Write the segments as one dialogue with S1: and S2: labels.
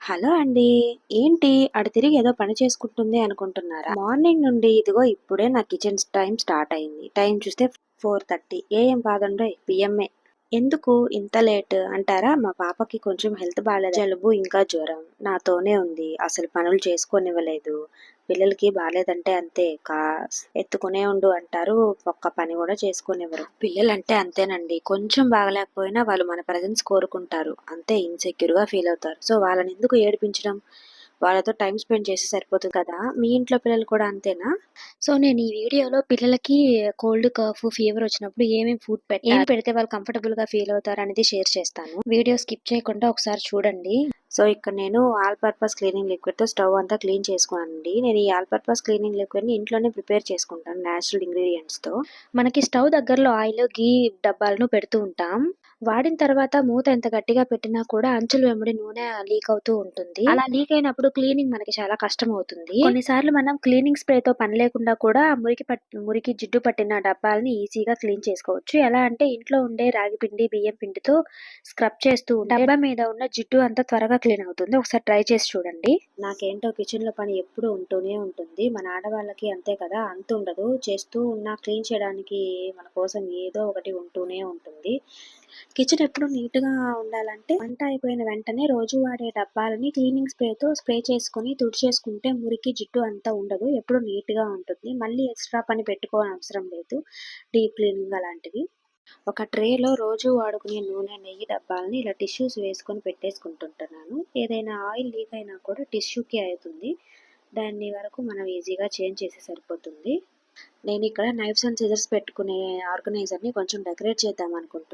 S1: Hello అండి. ఏంటి? అటు తిరిగి ఏదో పని చేసుకుంటుంది అనుకుంటున్నారా? మార్నింగ్ నుండి ఇదిగో ఇప్పుడే నా కిచెన్ టైం స్టార్ట్ అయింది. టైం చూస్తే ఫోర్ థర్టీ. ఏం కాదండి పిఎంఏ. ఎందుకు? ఇంత లేట్? అంటారా? మా పాపకి కొంచెం హెల్త్ బాగాలేదు. జలుబు ఇంకా జ్వరం. నాతోనే ఉంది. అసలు పనులు చేసుకోనివ్వలేదు. పిల్లలకి బాగాలేదంటే అంతే. కా ఎత్తుకునే ఉండు అంటారు. ఒక్క పని కూడా చేసుకునేవారు పిల్లలంటే అంతేనండి. కొంచెం బాగలేకపోయినా వాళ్ళు మన ప్రజెన్స్ కోరుకుంటారు. అంతే ఇన్సెక్యూర్గా ఫీల్ అవుతారు. సో వాళ్ళని ఎందుకు ఏడిపించడం? వాళ్ళతో టైం స్పెండ్ చేసి సరిపోతుంది కదా? మీ ఇంట్లో పిల్లలు కూడా అంతేనా? సో నేను ఈ వీడియోలో పిల్లలకి కోల్డ్ కఫ్ ఫీవర్ వచ్చినప్పుడు ఏమేమి ఫుడ్ పెట్టి ఏం పెడితే వాళ్ళు కంఫర్టబుల్గా ఫీల్ అవుతారు అనేది షేర్ చేస్తాను. వీడియో స్కిప్ చేయకుండా ఒకసారి చూడండి. సో ఇక్కడ నేను ఆల్ పర్పస్ క్లీనింగ్ లిక్విడ్తో స్టవ్ అంతా క్లీన్ చేసుకున్నానండి నేను ఈ ఆల్ పర్పస్ క్లీనింగ్ లిక్విడ్ని ఇంట్లోనే ప్రిపేర్ చేసుకుంటాను న్యాచురల్ ఇంగ్రీడియంట్స్తో మనకి స్టవ్ దగ్గరలో ఆయిల్ గీ డబ్బాలను పెడుతూ ఉంటాం. వాడిన తర్వాత మూత ఎంత గట్టిగా పెట్టినా కూడా అంచులు వెంబడి నూనె లీక్ అవుతూ ఉంటుంది. అలా లీక్ అయినప్పుడు క్లీనింగ్ మనకి చాలా కష్టం అవుతుంది. కొన్నిసార్లు మనం క్లీనింగ్ స్ప్రే తో పని లేకుండా కూడా మురికి మురికి జిడ్డు పట్టిన డబ్బాలని ఈజీగా క్లీన్ చేసుకోవచ్చు. ఎలా అంటే ఇంట్లో ఉండే రాగి పిండి బియ్యం పిండితో స్క్రబ్ చేస్తూ డబ్బా మీద ఉన్న జిడ్డు అంతా త్వరగా క్లీన్ అవుతుంది. ఒకసారి ట్రై చేసి చూడండి. నాకేంటో కిచెన్లో పని ఎప్పుడు ఉంటూనే ఉంటుంది. మన ఆడవాళ్ళకి అంతే కదా అంత ఉండదు. చేస్తూ ఉన్న క్లీన్ చేయడానికి మన కోసం ఏదో ఒకటి ఉంటూనే ఉంటుంది. కిచెన్ ఎప్పుడు నీట్గా ఉండాలంటే వంట అయిపోయిన వెంటనే రోజు వాడే డబ్బాలని క్లీనింగ్ స్ప్రేతో స్ప్రే చేసుకుని తుడిచేసుకుంటే మురికి జిడ్డు అంతా ఉండదు. ఎప్పుడు నీట్గా ఉంటుంది. మళ్ళీ ఎక్స్ట్రా పని పెట్టుకోని అవసరం లేదు. డీప్ క్లీనింగ్ అలాంటివి. ఒక ట్రేలో రోజు వాడుకునే నూనె నెయ్యి డబ్బాలని ఇలా టిష్యూస్ వేసుకొని పెట్టేసుకుంటుంటున్నాను ఏదైనా ఆయిల్ లీక్ అయినా కూడా టిష్యూకి అవుతుంది. దాన్ని వరకు మనం ఈజీగా చేంజ్ చేసి సరిపోతుంది. నేను ఇక్కడ నైఫ్స్ అండ్ సిజర్స్ పెట్టుకునే ఆర్గనైజర్ని కొంచెం డెకరేట్ చేద్దాం అనుకుంటున్నాను.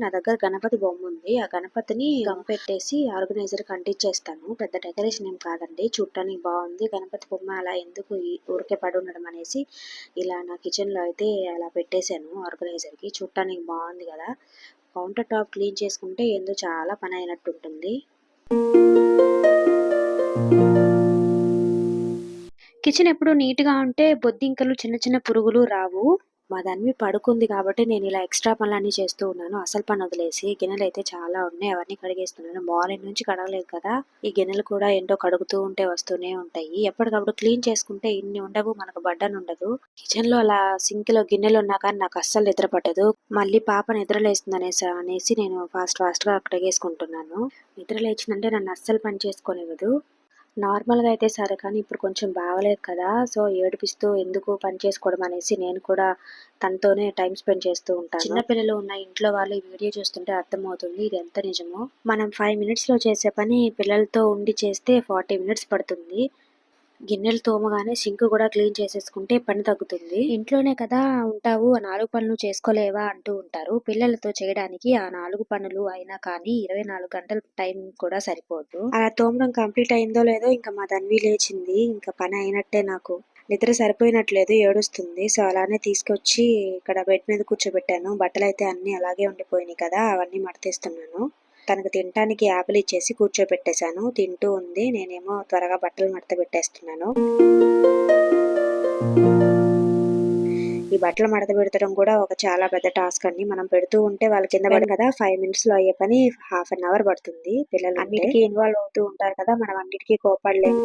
S1: నా దగ్గర గణపతి బొమ్మ ఉంది. ఆ గణపతిని గమ్ పెట్టేసి ఆర్గనైజర్కి అంటించేస్తాను పెద్ద డెకరేషన్ ఏం కాదండి. చూడటానికి బాగుంది. గణపతి బొమ్మ అలా ఎందుకు ఊరికే పడి ఉండడం అనేసి ఇలా నా కిచెన్లో అయితే అలా పెట్టేశాను ఆర్గనైజర్కి చూడటానికి బాగుంది కదా. కౌంటర్ టాప్ క్లీన్ చేసుకుంటే ఏందో చాలా పని అయినట్టు ఉంటుంది. కిచెన్ ఎప్పుడు నీట్గా ఉంటే బొద్దింకలు చిన్న చిన్న పురుగులు రావు. మా దాన్ని పడుకుంది కాబట్టి నేను ఇలా ఎక్స్ట్రా పనులన్నీ చేస్తూ ఉన్నాను. అసలు పని వదిలేసి గిన్నెలు అయితే చాలా ఉన్నాయి. అవన్నీ కడిగేస్తున్నాను. మార్నింగ్ నుంచి కడగలేదు కదా. ఈ గిన్నెలు కూడా ఏంటో కడుగుతూ ఉంటే వస్తూనే ఉంటాయి. ఎప్పటికప్పుడు క్లీన్ చేసుకుంటే ఇన్ని ఉండవు మనకు బడ్డన్ ఉండదు. కిచెన్లో అలా సింక్లో గిన్నెలు ఉన్నా కానీ నాకు అస్సలు నిద్ర పట్టదు. మళ్ళీ పాప నిద్రలేస్తుంది అనేసి అనేసి నేను ఫాస్ట్ ఫాస్ట్గా కడిగేసుకుంటున్నాను. నిద్ర లేచిందంటే నన్ను అస్సలు పని చేసుకోనివ్వదు. నార్మల్గా అయితే సరే కానీ ఇప్పుడు కొంచెం బాగలేదు కదా సో ఏడిపిస్తూ ఎందుకు పని చేసుకోవడం అనేసి నేను కూడా తనతోనే టైం స్పెండ్ చేస్తూ ఉంటాను. చిన్నపిల్లలు ఉన్న ఇంట్లో వాళ్ళు ఈ వీడియో చూస్తుంటే అర్థమవుతుంది ఇది ఎంత నిజమో. మనం ఫైవ్ మినిట్స్లో చేసే పని పిల్లలతో ఉండి చేస్తే ఫార్టీ మినిట్స్ పడుతుంది. గిన్నెలు తోమగానే సింక్ కూడా క్లీన్ చేసేసుకుంటే పని తగ్గుతుంది. ఇంట్లోనే కదా ఉంటావు ఆ నాలుగు పనులు చేసుకోలేవా అంటూ ఉంటారు. పిల్లలతో చేయడానికి ఆ నాలుగు పనులు అయినా కానీ ఇరవై నాలుగు గంటల టైం కూడా సరిపోదు. అలా తోమడం కంప్లీట్ అయిందో లేదో ఇంకా మా తన్వి లేచింది. ఇంకా పని అయినట్టే నాకు. నిద్ర సరిపోయినట్లేదు ఏడుస్తుంది. సో అలానే తీసుకొచ్చి ఇక్కడ బెడ్ మీద కూర్చోబెట్టాను. బట్టలు అయితే అన్ని అలాగే ఉండిపోయినాయి కదా అవన్నీ మడతేస్తున్నాను. తనకు తినటానికి యాపిల్ ఇచ్చేసి కూర్చోబెట్టేశాను. తింటూ ఉంది. నేనేమో త్వరగా బట్టలు మడత పెట్టేస్తున్నాను. ఈ బట్టలు మడత పెడతడం కూడా ఒక చాలా పెద్ద టాస్క్ అండి. మనం పెడుతూ ఉంటే వాళ్ళ కింద పడి కదా ఫైవ్ మినిట్స్లో అయ్యే పని హాఫ్ అన్ అవర్ పడుతుంది. పిల్లలు అన్నిటికీ ఇన్వాల్వ్ అవుతూ ఉంటారు కదా మనం అన్నిటికీ కోపడలేము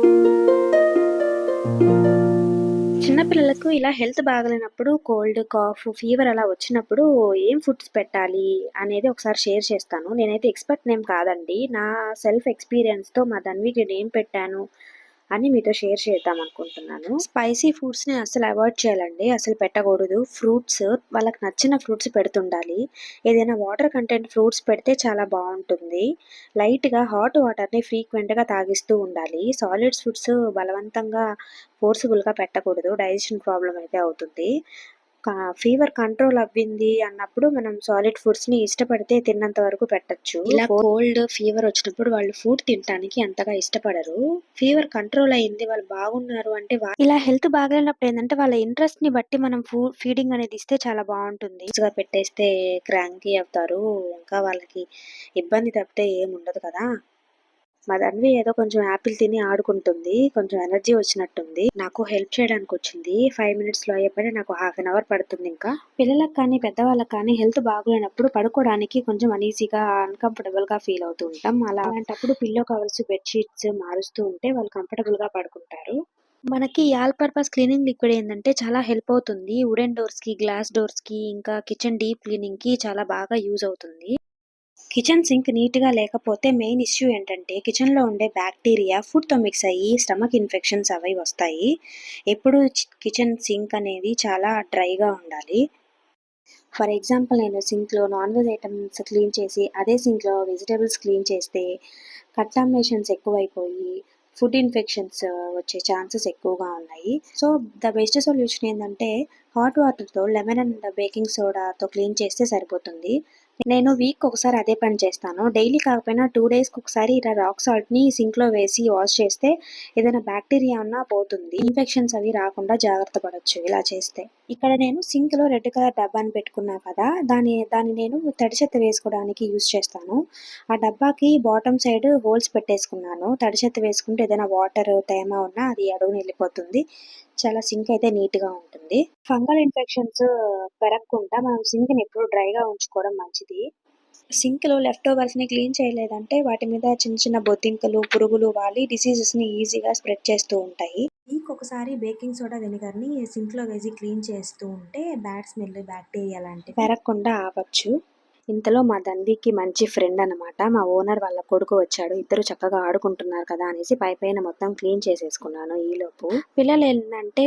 S1: చిన్నపిల్లలకు ఇలా హెల్త్ బాగలేనప్పుడు కోల్డ్ కాఫ్ ఫీవర్ అలా వచ్చినప్పుడు ఏం ఫుడ్స్ పెట్టాలి అనేది ఒకసారి షేర్ చేస్తాను. నేనైతే ఎక్స్పర్ట్ నేమ్ కాదండి. నా సెల్ఫ్ ఎక్స్పీరియన్స్తో మా ధన్వికి నేను ఏం పెట్టాను. అని మీతో షేర్ చేద్దాం అనుకుంటున్నాను. స్పైసీ ఫుడ్స్ని అసలు అవాయిడ్ చేయాలండి. అసలు పెట్టకూడదు. ఫ్రూట్స్ వాళ్ళకి నచ్చిన ఫ్రూట్స్ పెడుతుండాలి. ఏదైనా వాటర్ కంటెంట్ ఫ్రూట్స్ పెడితే చాలా బాగుంటుంది. లైట్గా హాట్ వాటర్ని ఫ్రీక్వెంట్గా తాగిస్తూ ఉండాలి. సాలిడ్స్ ఫుడ్స్ బలవంతంగా ఫోర్స్ఫుల్గా పెట్టకూడదు. డైజెషన్ ప్రాబ్లం అయితే అవుతుంది. ఫీవర్ కంట్రోల్ అవ్వింది అన్నప్పుడు మనం సాలిడ్ ఫుడ్స్ని ఇష్టపడితే తిన్నంత వరకు పెట్టొచ్చు. ఇలా కోల్డ్ ఫీవర్ వచ్చినప్పుడు వాళ్ళు ఫుడ్ తినడానికి అంతగా ఇష్టపడరు. ఫీవర్ కంట్రోల్ అయింది వాళ్ళు బాగున్నారు అంటే ఇలా హెల్త్ బాగాలేనప్పుడు ఏంటంటే వాళ్ళ ఇంట్రెస్ట్ని బట్టి మనం ఫుడ్ ఫీడింగ్ అనేది ఇస్తే చాలా బాగుంటుంది. గా పెట్టేస్తే క్రాంకీ అవుతారు. ఇంకా వాళ్ళకి ఇబ్బంది తప్పితే ఏం ఉండదు కదా. మా ధన్వి ఏదో కొంచెం యాపిల్ తిని ఆడుకుంటుంది. కొంచెం ఎనర్జీ వచ్చినట్టుంది. నాకు హెల్ప్ చేయడానికి వచ్చింది ఫైవ్ మినిట్స్లో అయ్యే పని నాకు హాఫ్ అన్ అవర్ పడుతుంది ఇంకా. పిల్లలకు కానీ పెద్దవాళ్ళకి కానీ హెల్త్ బాగోలేనప్పుడు పడుకోవడానికి కొంచెం అనీజీగా అన్కంఫర్టబుల్గా ఫీల్ అవుతూ ఉంటాం. అలా అలాంటప్పుడు పిల్లో కవర్స్ బెడ్షీట్స్ మారుస్తూ ఉంటే వాళ్ళు కంఫర్టబుల్గా పడుకుంటారు. మనకి ఆల్ పర్పస్ క్లీనింగ్ లిక్విడ్ ఏంటంటే చాలా హెల్ప్ అవుతుంది. వుడెన్ డోర్స్కి గ్లాస్ డోర్స్కి ఇంకా కిచెన్ డీప్ క్లీనింగ్కి చాలా బాగా యూజ్ అవుతుంది. కిచెన్ సింక్ నీట్గా లేకపోతే మెయిన్ ఇష్యూ ఏంటంటే కిచెన్లో ఉండే బ్యాక్టీరియా ఫుడ్తో మిక్స్ అయ్యి స్టమక్ ఇన్ఫెక్షన్స్ అవి వస్తాయి. ఎప్పుడు కిచెన్ సింక్ అనేది చాలా డ్రైగా ఉండాలి. ఫర్ ఎగ్జాంపుల్ నేను సింక్లో నాన్ వెజ్ ఐటమ్స్ క్లీన్ చేసి అదే సింక్లో వెజిటేబుల్స్ క్లీన్ చేస్తే కంటామినేషన్స్ ఎక్కువైపోయి ఫుడ్ ఇన్ఫెక్షన్స్ వచ్చే ఛాన్సెస్ ఎక్కువగా ఉన్నాయి. సో ద బెస్ట్ సొల్యూషన్ ఏంటంటే హాట్ వాటర్తో లెమన్ అండ్ బేకింగ్ సోడాతో క్లీన్ చేస్తే సరిపోతుంది. నేను వీక్ ఒకసారి అదే పని చేస్తాను. డైలీ కాకపోయినా టూ డేస్కి ఒకసారి ఇలా రాక్ సాల్ట్ని సింక్లో వేసి వాష్ చేస్తే ఏదైనా బ్యాక్టీరియా ఉన్నా పోతుంది. ఇన్ఫెక్షన్స్ అవి రాకుండా జాగ్రత్త పడవచ్చు ఇలా చేస్తే. ఇక్కడ నేను సింక్లో రెడ్ కలర్ డబ్బాని పెట్టుకున్నా కదా దాని దాన్ని నేను తడి చెత్త వేసుకోవడానికి యూజ్ చేస్తాను. ఆ డబ్బాకి బాటమ్ సైడ్ హోల్స్ పెట్టేసుకున్నాను. తడి చెత్త వేసుకుంటే ఏదైనా వాటర్ తేమ ఉన్నా అది అడుగుని వెళ్ళిపోతుంది. చాలా సింక్ అయితే నీట్గా ఉంటుంది. ఫంగల్ ఇన్ఫెక్షన్స్ పెరగకుండా మనం సింక్ని ఎప్పుడు డ్రైగా ఉంచుకోవడం మంచిది. సింక్లో లెఫ్ట్ ఓవర్స్ని క్లీన్ చేయలేదంటే వాటి మీద చిన్న చిన్న బొద్దింకలు పురుగులు వాలి డిసీజెస్ని ఈజీగా స్ప్రెడ్ చేస్తూ ఉంటాయి. ఇంకొకసారి బేకింగ్ సోడా వెనిగర్ని సింక్లో వేసి క్లీన్ చేస్తూ ఉంటే బ్యాడ్ స్మెల్ బ్యాక్టీరియా లాంటివి పెరగకుండా ఆపచ్చు ఇంతలో మా దండికి మంచి ఫ్రెండ్ అన్నమాట. మా ఓనర్ వాళ్ళ కొడుకు వచ్చాడు. ఇద్దరు చక్కగా ఆడుకుంటున్నారు కదా అనేసి పై పైన మొత్తం క్లీన్ చేసేసుకున్నాను ఈలోపు. పిల్లలు ఏంటంటే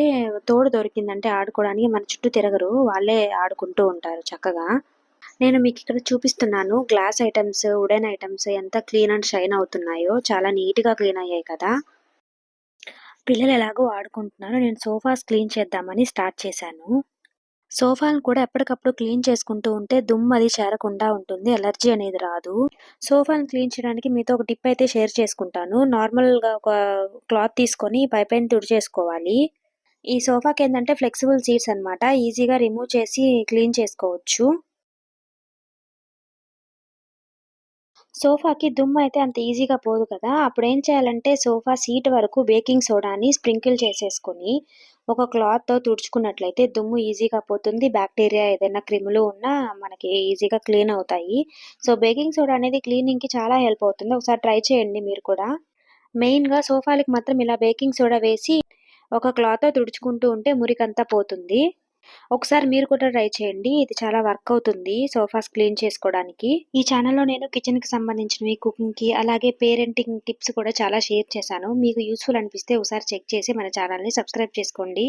S1: తోడు దొరికిందంటే ఆడుకోవడానికి మన చుట్టూ తిరగరు. వాళ్ళే ఆడుకుంటూ ఉంటారు చక్కగా. నేను మీకు ఇక్కడ చూపిస్తున్నాను. గ్లాస్ ఐటమ్స్ వుడెన్ ఐటమ్స్ ఎంత క్లీన్ అండ్ షైన్ అవుతున్నాయో. చాలా నీట్గా క్లీన్ అయ్యాయి కదా. పిల్లలు ఎలాగో ఆడుకుంటున్నారు. నేను సోఫాస్ క్లీన్ చేద్దామని స్టార్ట్ చేశాను. సోఫాను కూడా ఎప్పటికప్పుడు క్లీన్ చేసుకుంటూ ఉంటే దుమ్ము అది చేరకుండా ఉంటుంది. ఎలర్జీ అనేది రాదు. సోఫాను క్లీన్ చేయడానికి మీతో ఒక టిప్ అయితే షేర్ చేసుకుంటాను. నార్మల్గా ఒక క్లాత్ తీసుకొని పై పైన తుడిచేసుకోవాలి. ఈ సోఫాకి ఏంటంటే ఫ్లెక్సిబుల్ సీట్స్ అన్నమాట. ఈజీగా రిమూవ్ చేసి క్లీన్ చేసుకోవచ్చు. సోఫాకి దుమ్ము అయితే అంత ఈజీగా పోదు కదా. అప్పుడు ఏం చేయాలంటే సోఫా సీట్ వరకు బేకింగ్ సోడాని స్ప్రింకిల్ చేసేసుకొని ఒక క్లాత్తో తుడుచుకున్నట్లయితే దుమ్ము ఈజీగా పోతుంది. బ్యాక్టీరియా ఏదైనా క్రిములు ఉన్నా మనకి ఈజీగా క్లీన్ అవుతాయి. సో బేకింగ్ సోడా అనేది క్లీనింగ్కి చాలా హెల్ప్ అవుతుంది. ఒకసారి ట్రై చేయండి మీరు కూడా. మెయిన్గా సోఫాలకి మాత్రం ఇలా బేకింగ్ సోడా వేసి ఒక క్లాత్తో తుడుచుకుంటూ ఉంటే మురికంతా పోతుంది. ఒకసారి మీరు కూడా ట్రై చేయండి. ఇది చాలా వర్క్ అవుతుంది సోఫాస్ క్లీన్ చేసుకోవడానికి. ఈ ఛానల్లో నేను కిచెన్కి సంబంధించినవి కుకింగ్కి అలాగే పేరెంటింగ్ టిప్స్ కూడా చాలా షేర్ చేశాను. మీకు యూస్ఫుల్ అనిపిస్తే ఒకసారి చెక్ చేసి మన ఛానల్ని సబ్స్క్రైబ్ చేసుకోండి.